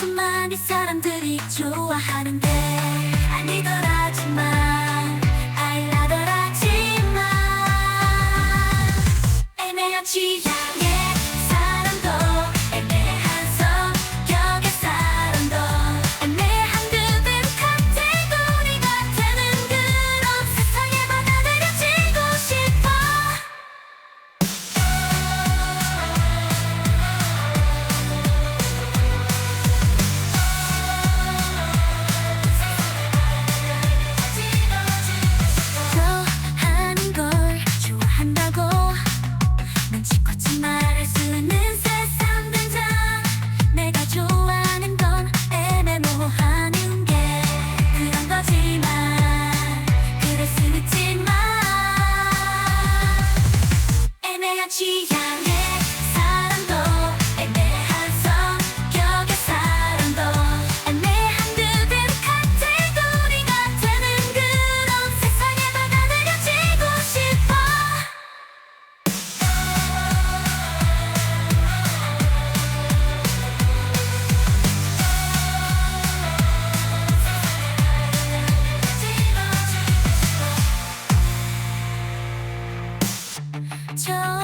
수많이 사람들이 좋아하는데 아니더라지만 알라더라지만 애매한 지적 취향의 사람도 애매한 성격의 사람도 애매한 듯은 카테고리가 되는 그런 세상에 받아들여지고 지고 싶어.